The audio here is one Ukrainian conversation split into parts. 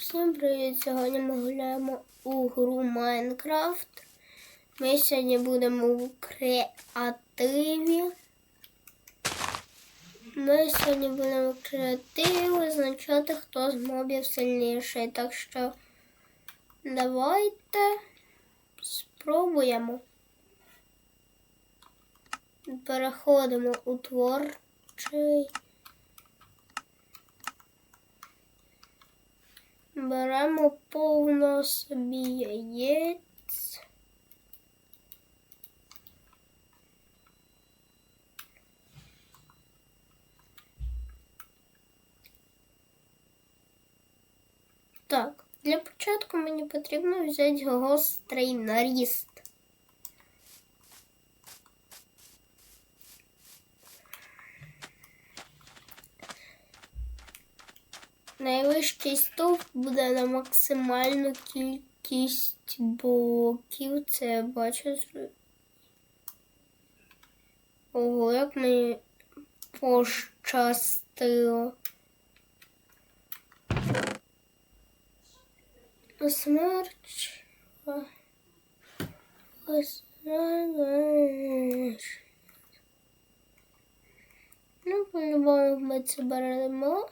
Всім привіт! Сьогодні ми гуляємо у гру Майнкрафт. Ми сьогодні будемо у креативі. Ми сьогодні будемо в креативі визначати, хто з мобів сильніший. Так що давайте спробуємо. Переходимо у творчий. Беремо повно собі яєць. Так, для початку мені потрібно взяти гострий наріст. Найвищий стовп буде на максимальну кількість блоків. Це я бачу. Ого, як мені пощастило. Смерч. Ну, по-любому ми це беремо.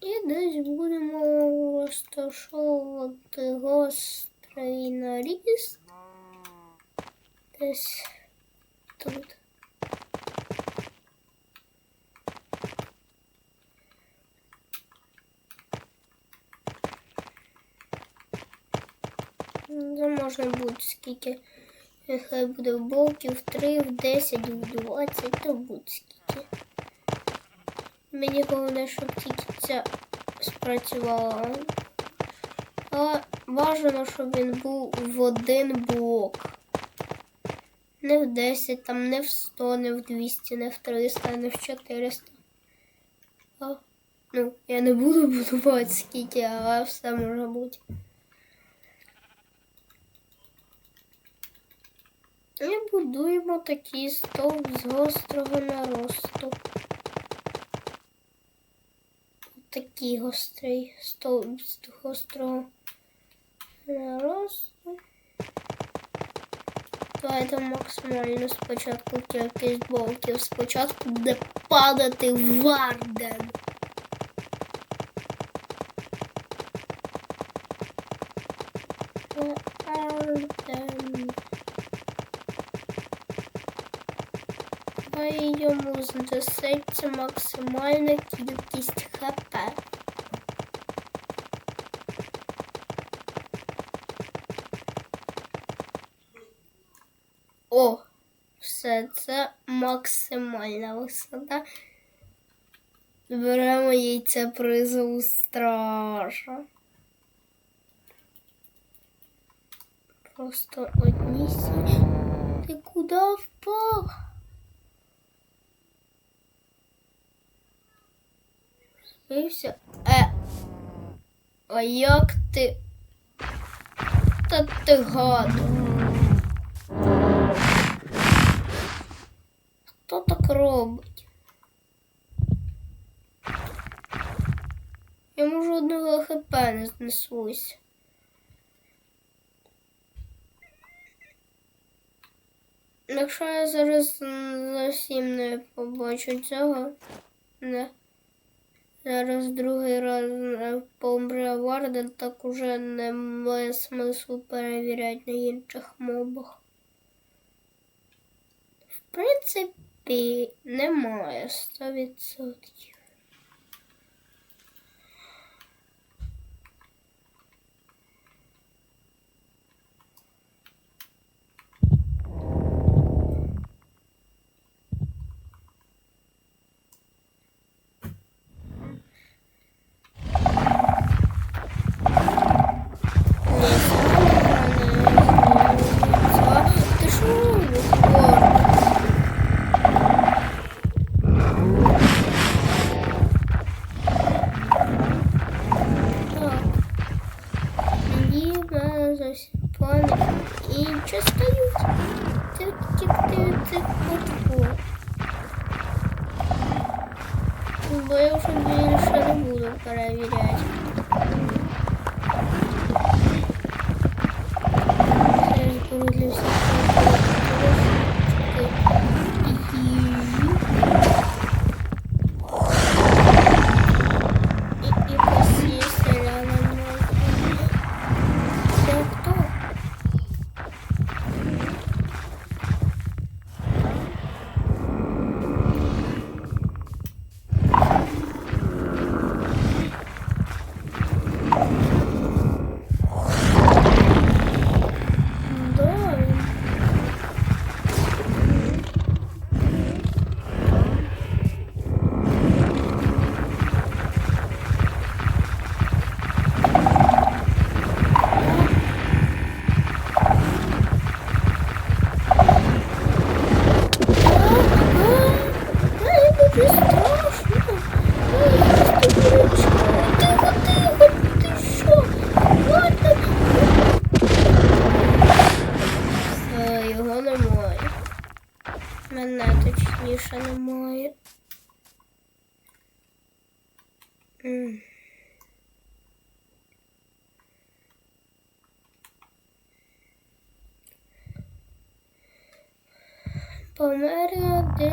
І десь будемо розташовувати гострий наріз. Десь тут. Це можна буде скільки. Нехай буде в блоків в 3, в 10, в 20, то буде скільки. Мені головне, щоб тільки ця спрацювала. Але бажано, щоб він був в один блок. Не в 10, там, не в 100, не в 200, не в 300, не в 400. А, ну, я не буду будувати скільки, але все може бути. І будуємо такий стовп з гострого наросту. Такий гострий стовп з гострого наросту. Давайте максимально спочатку кількість блоків. Спочатку буде падати варден. Варден. Хай йому знесеться максимальна кількість ХП. О, все це максимальна висота. Беремо яйце призову страша. Просто одні сі. Ти куди впав? Збився. Е. А як ти? Та ти гад. Хто так робить? Я можу одного хп не знесусь. Якщо я зараз зовсім не побачу цього, не. Зараз другий раз е, помре Варден, так уже немає смислу перевіряти на інших мобах. В принципі, немає 100%.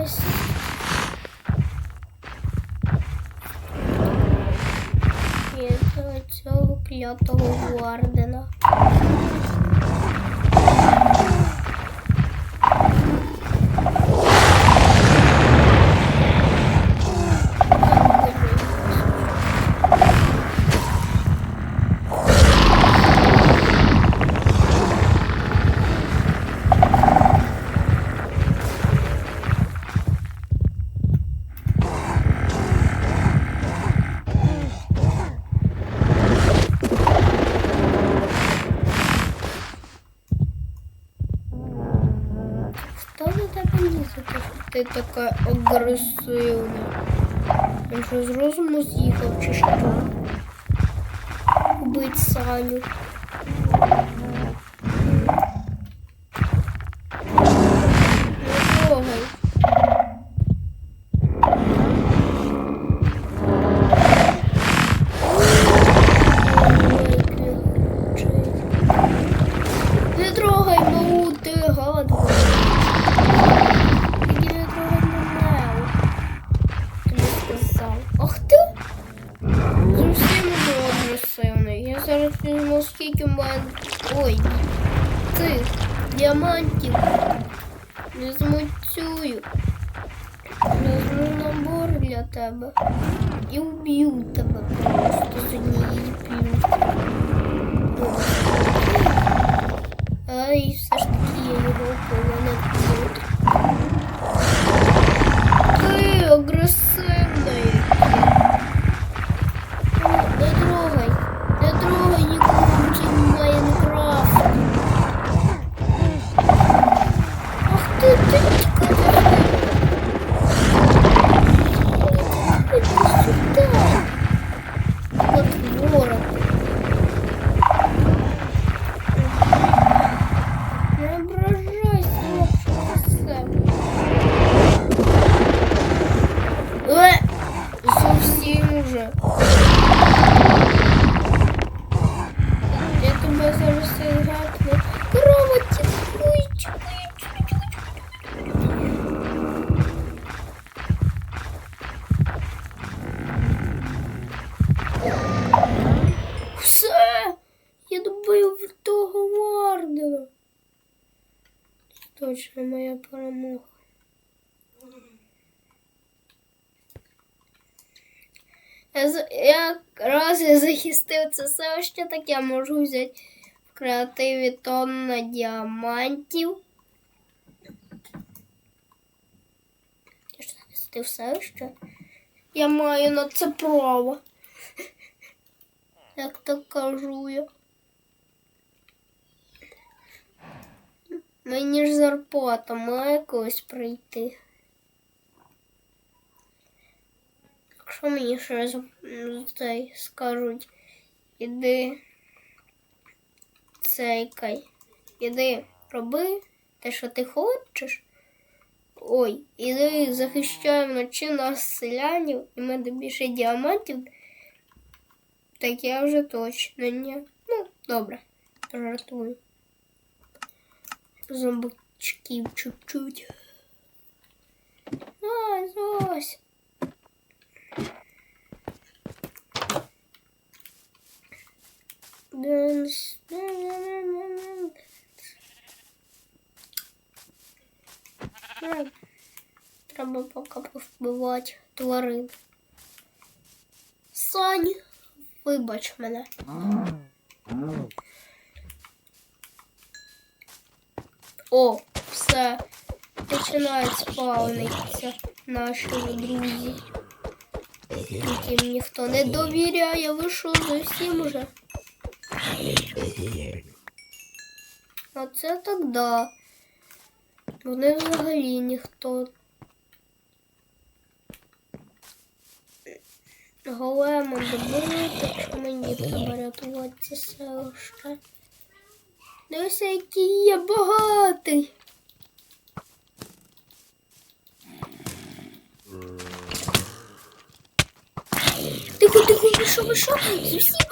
щось. Цього клятого ордена. така агресивна. Він що з розуму з'їхав чи що? Убить Саню. якраз я захистив це все, ще, так я можу взяти в креативі тонна діамантів. Я ж захистив все ще. Я маю на це право. Як так кажу я. Мені ж зарплата має когось прийти. якщо мені щось цей скажуть, іди цейкай, іди роби те, що ти хочеш. Ой, іди захищай вночі нас селянів, і ми більше діамантів. Так я вже точно не. Ну, добре, жартую. Зомбачків чуть-чуть. А, зось. Треба поки повбивати тварин. Сань, вибач мене. О, все. Починають спавнитися наші друзі. Яким ніхто не довіряє, ви що зовсім уже? Оце так да. Вони взагалі ніхто. Големом добили, так що мені треба рятувати це селище. Дивися, який я багатий. Тихо, тихо, вийшов, вийшов. Зовсім.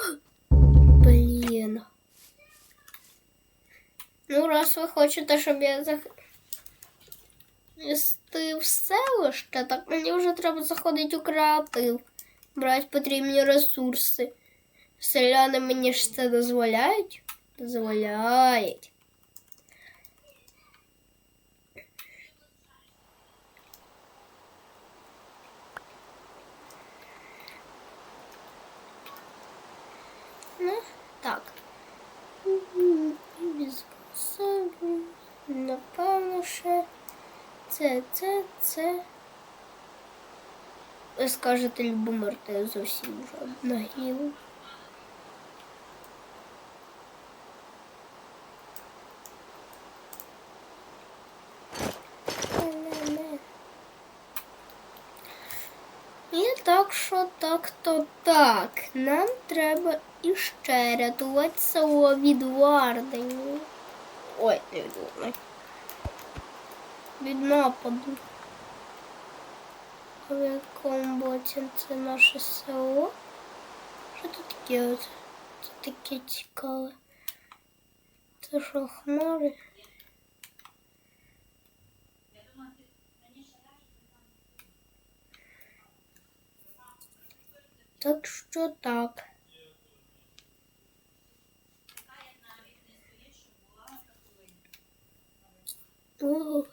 Ну, раз ви хочете, щоб я зах... Вести в селище, так мені вже треба заходити у креатив. Брати потрібні ресурси. Селяни мені ж це дозволяють? Дозволяють. Ну, так. Без Це, це, це. Ви скажете, Любомир, ти зовсім вже нагрів. І так що так, то так. Нам треба іще рятувати село від варденів. Ой, не від варденів. Від нападу. В якому боці це наше село? Що тут? Оце? Це таке цікаве. Це що, хмари? Так що так. Ого.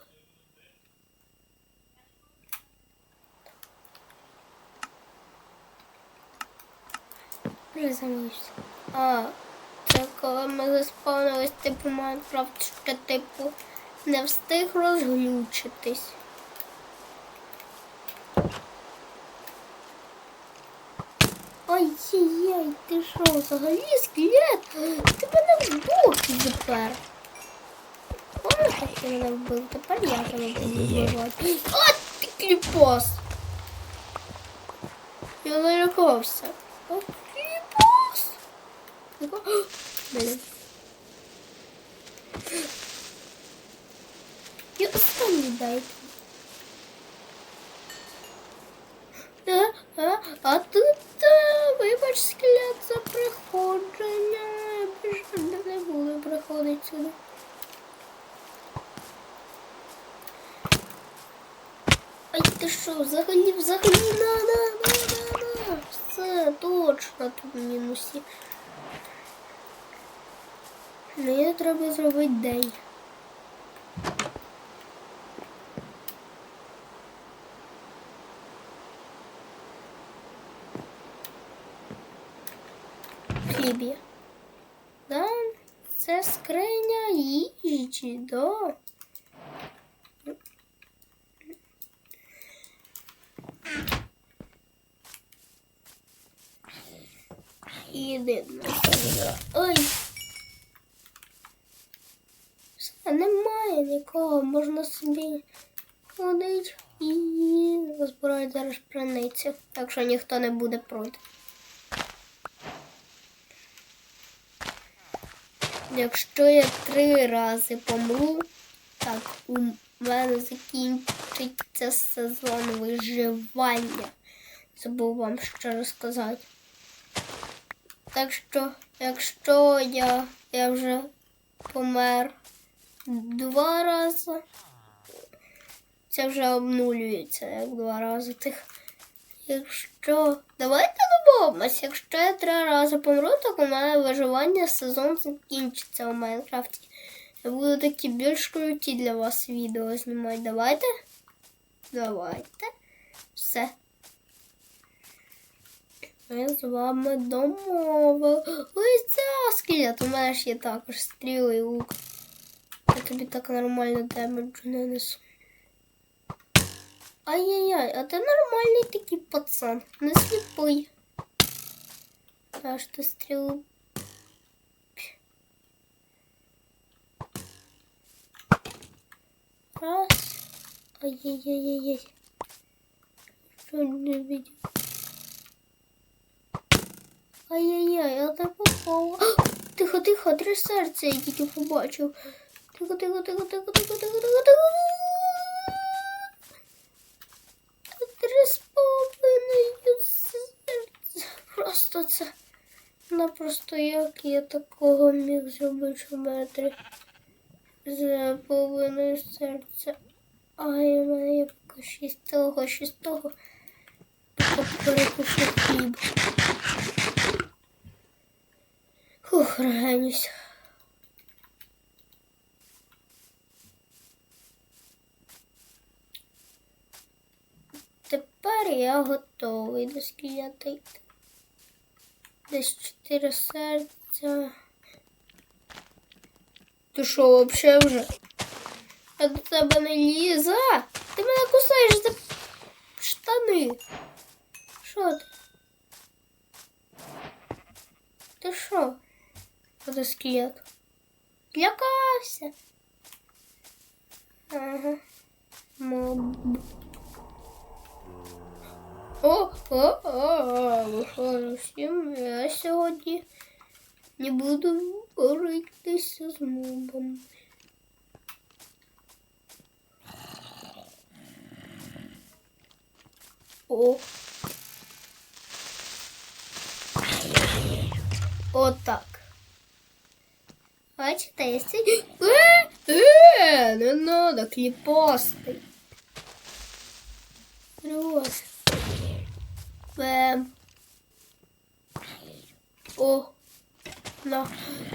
Замовився. А, це коли ми заспавнились типу Майнкрафт, що типу не встиг розглючитись. Ай-яй-яй, ти що, взагалі скелет? Ти мене в боки запер. Помниш, як ти мене вбив? Тепер я тебе буду вбивати. А, ти кліпос! Я налякався. А, кліпос! Яка- Блін. І останній дайте. А, а, тут, а, вибач, скелет за приходження. Я більше не буду приходити сюди. Ай, ти що, взагалі, взагалі, на, на, на, на, на. Все, точно тут мінусі. Мені треба зробити день. Хліб. Да, це скриня їжі, да. Єдине. Ой. Все, немає нікого, можна собі ходити і збирати зараз пшеницю, якщо ніхто не буде проти. Якщо я три рази помру, так у мене закінчиться сезон виживання. Забув вам ще розказати. Так що, якщо я, я вже помер два рази, це вже обнулюється як два рази тих. Якщо. Давайте домовимось, якщо я три рази помру, то у мене виживання сезон закінчиться у Майнкрафті. Я буду такі більш круті для вас відео знімати. Давайте? Давайте. Все. Ми з вами домовили. Ось це скелет. У мене ж є також стріли і лук. Я тобі так нормально демеджу не несу. Ай-яй-яй, а ти нормальний такий пацан, не сліпий. Аж ти стрілу. Раз. Ай-яй-яй-яй. Що не видів? Ай-яй-яй, а ти попав. Тихо, тихо, три серця я тільки побачив. Тихо, тихо, тихо, тихо, тихо, тихо, тихо, тихо. Три з половиною серця. Просто це. Напросто як я такого міг зробити, в мене три з половиною серця. Ай, у мене є поки шістого. Поки перекушу хліб. Фух, регенюсь. Тепер я готовий до скелета. Десь чотири серця. Ти що, взагалі вже? Я до тебе не ліза. Ти мене кусаєш за штани. Що ти? Ти що? Це скелет. Виходжу. Я сьогодні не буду боротися з мобом. О. Отак. Бачите, я сидю. Е, е, не надо, кліпастий. Раз. Бем. О. На.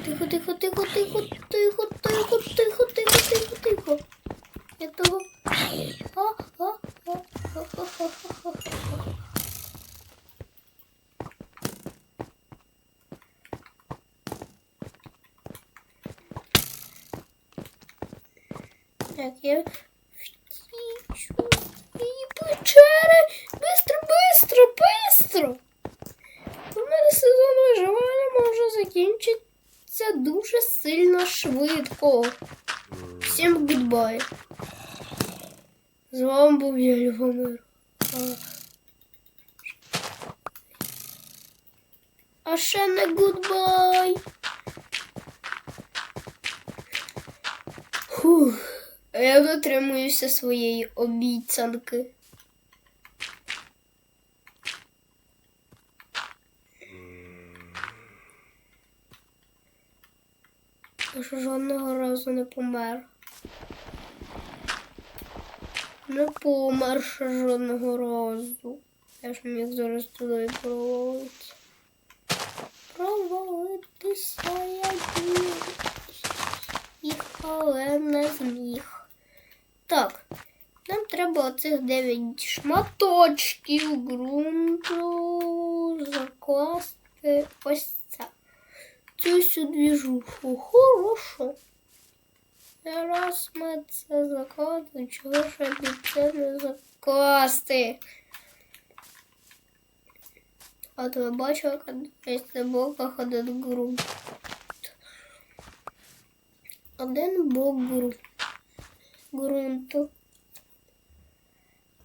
Тихо, тихо, тихо, тихо, тихо, тихо, тихо, тихо, тихо, тихо. Я того. А, а, а, а, а, а, а, а. Так, я втічу і печери. Бистро, бистро, бистро. У мене сезон виживання може закінчитися дуже сильно швидко. Всім гудбай. З вами був я Любомир. А, а ще не гудбай. Фух. А Я дотримуюся своєї обіцянки. Я жодного разу не помер. Не помер ще жодного разу. Я ж міг зараз туди і провалитися. Провалитися я міг. Їх, але не зміг. Так, нам треба оцих 9 шматочків ґрунту закласти ось це. Цю всю двіжуху. Хорошо. Зараз ми це закладемо, чого ж я це не закласти. От ви бачили, як на блоках один ґрунт. Один блок ґрунту ґрунту.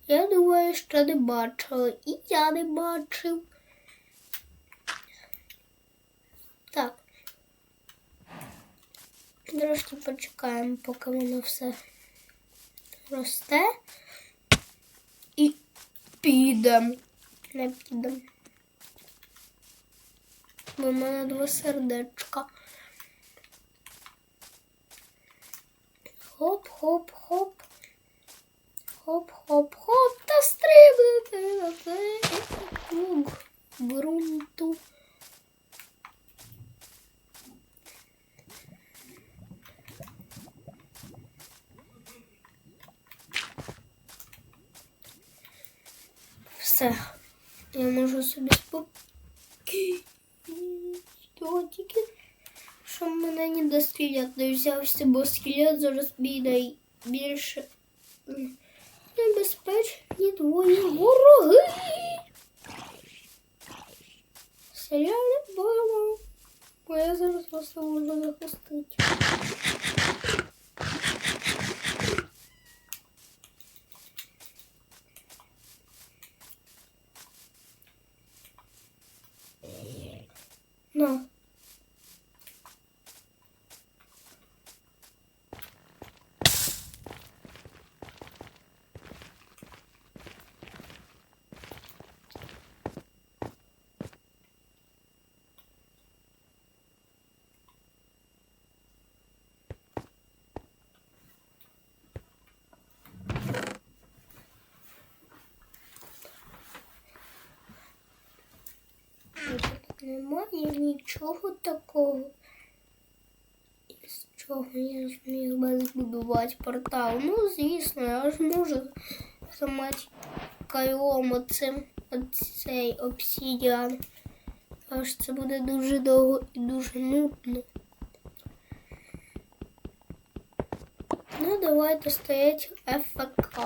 Я думаю, що не бачили. І я не бачив. Так. трошки почекаємо, поки воно все росте. І підемо. Не підемо. Бо в мене два сердечка. Hop, hop, hop. Взявся, бо скелет зараз біде більше м, небезпечні твої вороги. Селяни боємо, бо я зараз вас не можу захистити. На. Тут немає нічого такого. Із чого я зміг би збудувати портал. Ну, звісно, я ж можу зламати кайлом оцим оцей обсідіан. Аж це буде дуже довго і дуже нудно. Ну, давайте стоять ФК.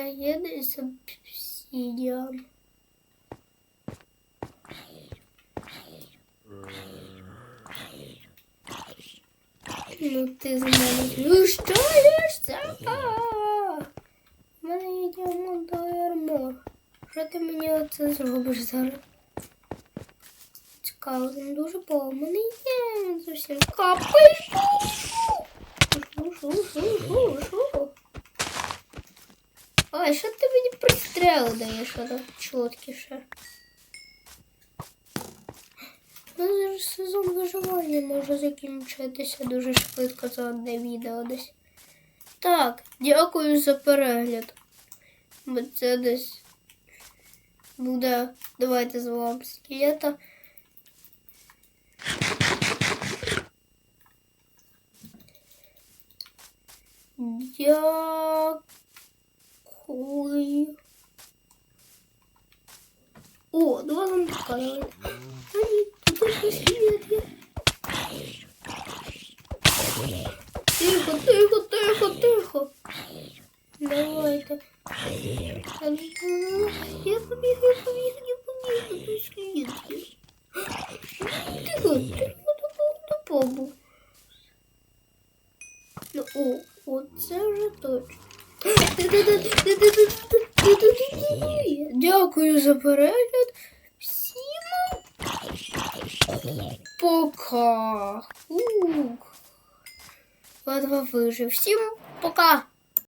Є десь обсідіан. Ну ти з мене знущаєшся? У мене є діамантовий армор. Що ти мені оце зробиш зараз? Цікаво, він дуже поламаний. Є, він зовсім капає. Шу, шу, шу, шу, шу. Ой, що ти мені пристріли даєш воно чіткіше? Ну, сезон виживання може закінчитися дуже швидко за одне відео десь. Так, дякую за перегляд. Бо це десь буде. Давайте зловимо скелета. Дякую. О, два зомбака. давайте. Ай, тут є. Тихо, тихо, тихо, тихо. Давайте. Я побіг, я побіг, я побіг, тут скелетки. Тихо, тихо, допомогу. Ну, о, оце вже точно. Дякую за перегляд. Всім пока. Ух. Вижив. Всім пока.